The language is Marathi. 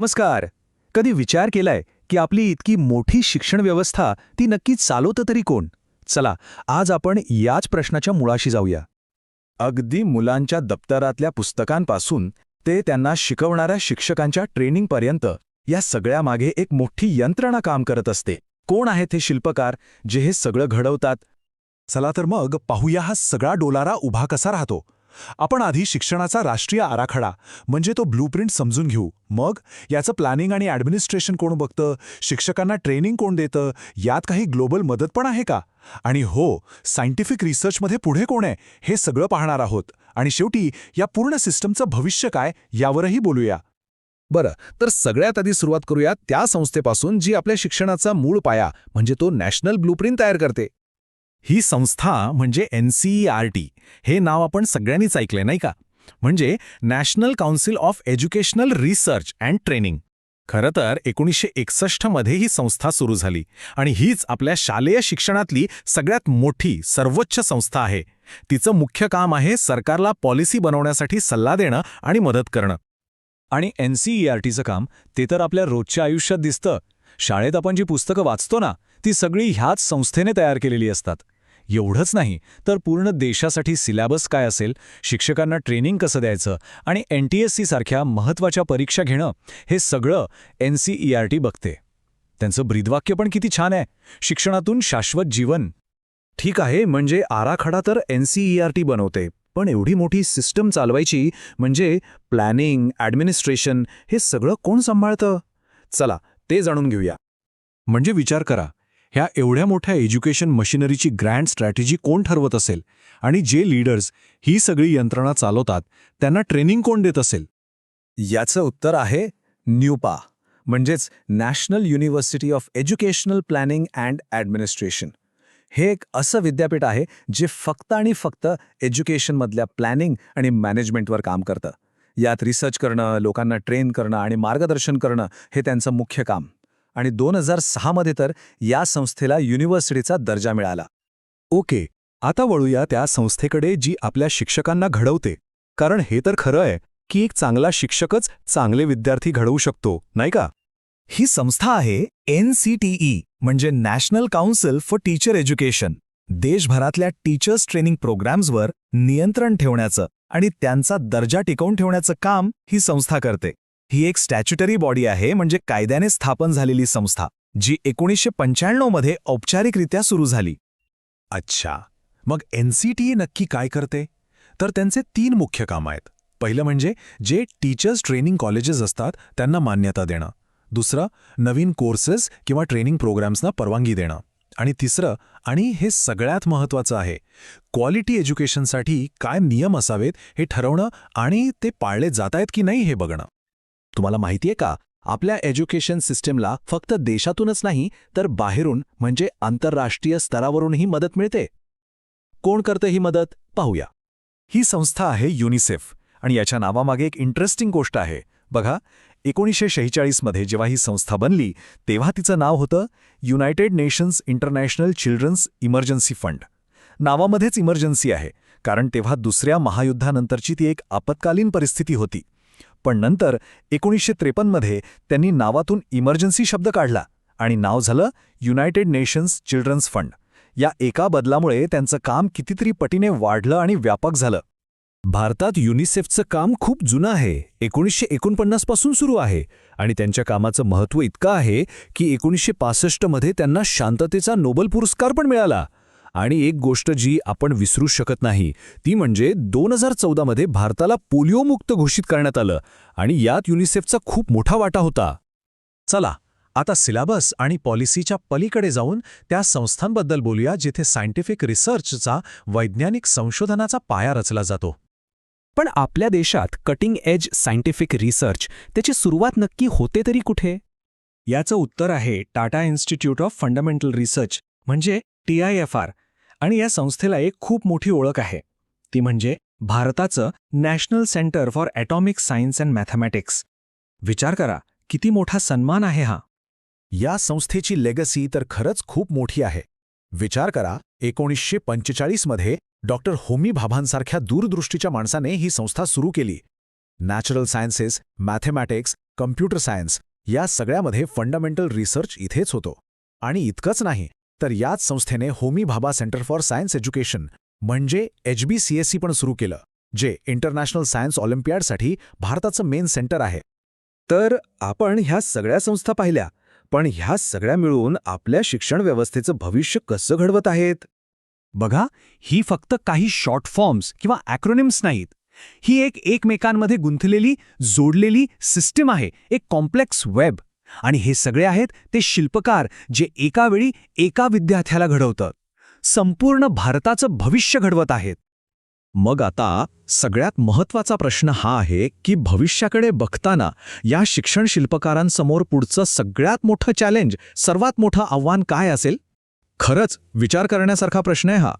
नमस्कार. कधी विचार केलाय की आपली इतकी मोठी शिक्षण व्यवस्था ती नक्की चालवतं तरी कोण? चला आज आपण याच प्रश्नाच्या मुळाशी जाऊया. अगदी मुलांच्या दप्तरातल्या पुस्तकांपासून ते त्यांना शिकवणाऱ्या शिक्षकांच्या ट्रेनिंगपर्यंत या सगळ्यामागे एक मोठी यंत्रणा काम करत असते. कोण आहेत हे शिल्पकार जे हे सगळं घडवतात? चला तर मग पाहूया हा सगळा डोलारा उभा कसा राहतो. आपण आधी शिक्षणाचा राष्ट्रीय आराखडा म्हणजे तो ब्लूप्रिंट समजून घेऊ. मग याचं प्लॅनिंग आणि ॲडमिनिस्ट्रेशन कोण बघतं? शिक्षकांना ट्रेनिंग कोण देतं? यात काही ग्लोबल मदत पण आहे का? आणि हो सायंटिफिक रिसर्चमध्ये पुढे कोण आहे? हे सगळं पाहणार आहोत. आणि शेवटी या पूर्ण सिस्टमचं भविष्य काय यावरही बोलूया. बरं तर सगळ्यात आधी सुरुवात करूया त्या संस्थेपासून जी आपल्या शिक्षणाचा मूळ पाया म्हणजे तो नॅशनल ब्लूप्रिंट तयार करते. ही संस्था म्हणजे N C E R T हे नाव आपण सगळ्यांनीच ऐकलंय नाही का? म्हणजे national council of educational research and training खरं तर एकोणीसशे एकसष्टमध्ये ही संस्था सुरू झाली आणि हीच आपल्या शालेय शिक्षणातली सगळ्यात मोठी सर्वोच्च संस्था आहे. तिचं मुख्य काम आहे सरकारला पॉलिसी बनवण्यासाठी सल्ला देणं आणि मदत करणं. आणि एन सी ई आर टीचं काम ते तर आपल्या रोजच्या आयुष्यात दिसतं. शाळेत आपण जी पुस्तकं वाचतो ना ती सगळी ह्याच संस्थेने तयार केलेली असतात. एवढंच नाही तर पूर्ण देशासाठी सिलॅबस काय असेल? शिक्षकांना ट्रेनिंग कसं द्यायचं? आणि एन टी एस सी सारख्या महत्त्वाच्या परीक्षा घेणं हे सगळं N C E R T बघते. त्यांचं ब्रीदवाक्य पण किती छान आहे. शिक्षणातून शाश्वत जीवन. ठीक आहे म्हणजे आराखडा तर N C E R T बनवते पण एवढी मोठी सिस्टम चालवायची म्हणजे प्लॅनिंग ॲडमिनिस्ट्रेशन हे सगळं कोण सांभाळतं? चला ते जाणून घेऊया. म्हणजे विचार करा ह्या एवढ्या मोठ्या एज्युकेशन मशिनरीची ग्रँड स्ट्रॅटेजी कोण ठरवत असेल? आणि जे लीडर्स ही सगळी यंत्रणा चालवतात त्यांना ट्रेनिंग कोण देत असेल? याचं उत्तर आहे न्यूपा म्हणजेच national university of educational planning and administration. हे एक असं विद्यापीठ आहे जे फक्त आणि फक्त एज्युकेशनमधल्या प्लॅनिंग आणि मॅनेजमेंटवर काम करतं. यात रिसर्च करणं लोकांना ट्रेन करणं आणि मार्गदर्शन करणं हे त्यांचं मुख्य काम. आणि दोन हजार सहामध्ये तर या संस्थेला युनिव्हर्सिटीचा दर्जा मिळाला. ओके आता वळूया त्या संस्थेकडे जी आपल्या शिक्षकांना घडवते. कारण हे तर खरं आहे की एक चांगला शिक्षकच चांगले विद्यार्थी घडवू शकतो नाही का? ही संस्था आहे एन सी टी ई म्हणजे national council for teacher education. देशभरातल्या टीचर्स ट्रेनिंग प्रोग्राम्सवर नियंत्रण ठेवण्याचं आणि त्यांचा दर्जा टिकवून ठेवण्याचं काम ही संस्था करते. ही एक स्टॅच्युटरी बॉडी आहे म्हणजे कायद्याने स्थापन झालेली संस्था जी एकोणीसशे पंच्याण्णवमध्ये औपचारिकरित्या सुरू झाली. अच्छा. मग एन सी टी नक्की काय करते? तर त्यांचे तीन मुख्य कामं आहेत. पहिलं म्हणजे जे टीचर्स ट्रेनिंग कॉलेजेस असतात त्यांना मान्यता देणं. दुसरं नवीन कोर्सेस किंवा ट्रेनिंग प्रोग्राम्सना परवानगी देणं. आणि तिसरं आणि हे सगळ्यात महत्त्वाचं आहे क्वालिटी एज्युकेशनसाठी काय नियम असावेत हे ठरवणं आणि ते पाळले जात आहेत की नाही हे बघणं. तुम्हाला माहितीये का? आपल्या एज्युकेशन सिस्टमला फक्त देशातूनच नाही तर बाहेरून म्हणजे आंतरराष्ट्रीय स्तरावरूनही मदत मिळते. कोण करतं ही मदत? पाहूया. ही संस्था आहे युनिसेफ आणि याच्या नावामागे एक इंटरेस्टिंग गोष्ट आहे. बघा एकोणीसशे शेहेचाळीसमध्ये जेव्हा ही संस्था बनली तेव्हा तिचं नाव होतं united nations international children's emergency fund. नावामध्येच emergency आहे कारण तेव्हा दुसऱ्या महायुद्धानंतरची ती एक आपत्कालीन परिस्थिती होती. पण नंतर एकोणीसशे त्रेपन्नमध्ये त्यांनी नावातून इमर्जन्सी शब्द काढला आणि नाव झालं युनायटेड नेशन्स चिल्ड्रन्स फंड. या एका बदलामुळे त्यांचं काम कितीतरी पटीने वाढलं आणि व्यापक झालं. भारतात युनिसेफचं काम खूप जुनं आहे. एकोणीसशे एकोणपन्नासपासून सुरू आहे आणि त्यांच्या कामाचं महत्त्व इतकं आहे की एकोणीसशे पासष्टमध्ये त्यांना शांततेचा नोबल पुरस्कार पण मिळाला. आणि एक गोष्ट जी आपण विसरू शकत नाही ती म्हणजे दोन हजार चौदामध्ये भारताला पोलिओमुक्त घोषित करण्यात आलं आणि यात युनिसेफचा खूप मोठा वाटा होता. चला आता सिलेबस आणि पॉलिसीच्या पलीकडे जाऊन त्या संस्थांबद्दल बोलूया जिथे सायंटिफिक रिसर्चचा वैज्ञानिक संशोधनाचा पाया रचला जातो. पण आपल्या देशात कटिंग एज सायंटिफिक रिसर्च त्याची सुरुवात नक्की होते तरी कुठे? याचं उत्तर आहे Tata institute of fundamental research म्हणजे टी आय एफ आर आणि या संस्थेला एक खूप मोठी ओळख आहे. ती म्हणजे भारताचं national centre for atomic science and mathematics. विचार करा किती मोठा सन्मान आहे हा? या संस्थेची लेगसी तर खरंच खूप मोठी आहे. विचार करा एकोणीसशे पंचेचाळीसमध्ये डॉक्टर होमी भाभांसारख्या दूरदृष्टीच्या माणसाने ही संस्था सुरू केली. Natural sciences mathematics computer science या सगळ्यामध्ये फंडामेंटल रिसर्च इथेच होतो. आणि इतकंच नाही तर याच संस्थेने Homi Bhabha centre for science education म्हणजे H B C S E पण सुरू केलं जे इंटरनॅशनल सायन्स ऑलिम्पियाडसाठी भारताचं मेन सेंटर आहे. तर आपण ह्या सगळ्या संस्था पाहिल्या पण ह्या सगळ्या मिळून आपल्या शिक्षण व्यवस्थेचं भविष्य कसं घडवत आहेत? बघा ही फक्त काही शॉर्ट फॉर्म्स किंवा ॲक्रोनिम्स नाहीत. ही एक एकमेकांमध्ये गुंथलेली जोडलेली सिस्टीम आहे एक कॉम्प्लेक्स वेब आणि हे सगळे आहेत ते शिल्पकार जे एका वेळी एका विद्यार्थ्याला घडवतात संपूर्ण भारताचं भविष्य घडवत आहेत. मग आता सगळ्यात महत्त्वाचा प्रश्न हा आहे की भविष्याकडे बघताना या शिक्षण शिल्पकारांसमोर पुढचं सगळ्यात मोठं चॅलेंज सर्वात मोठं आव्हान काय असेल? खरंच विचार करण्यासारखा प्रश्न आहे हा.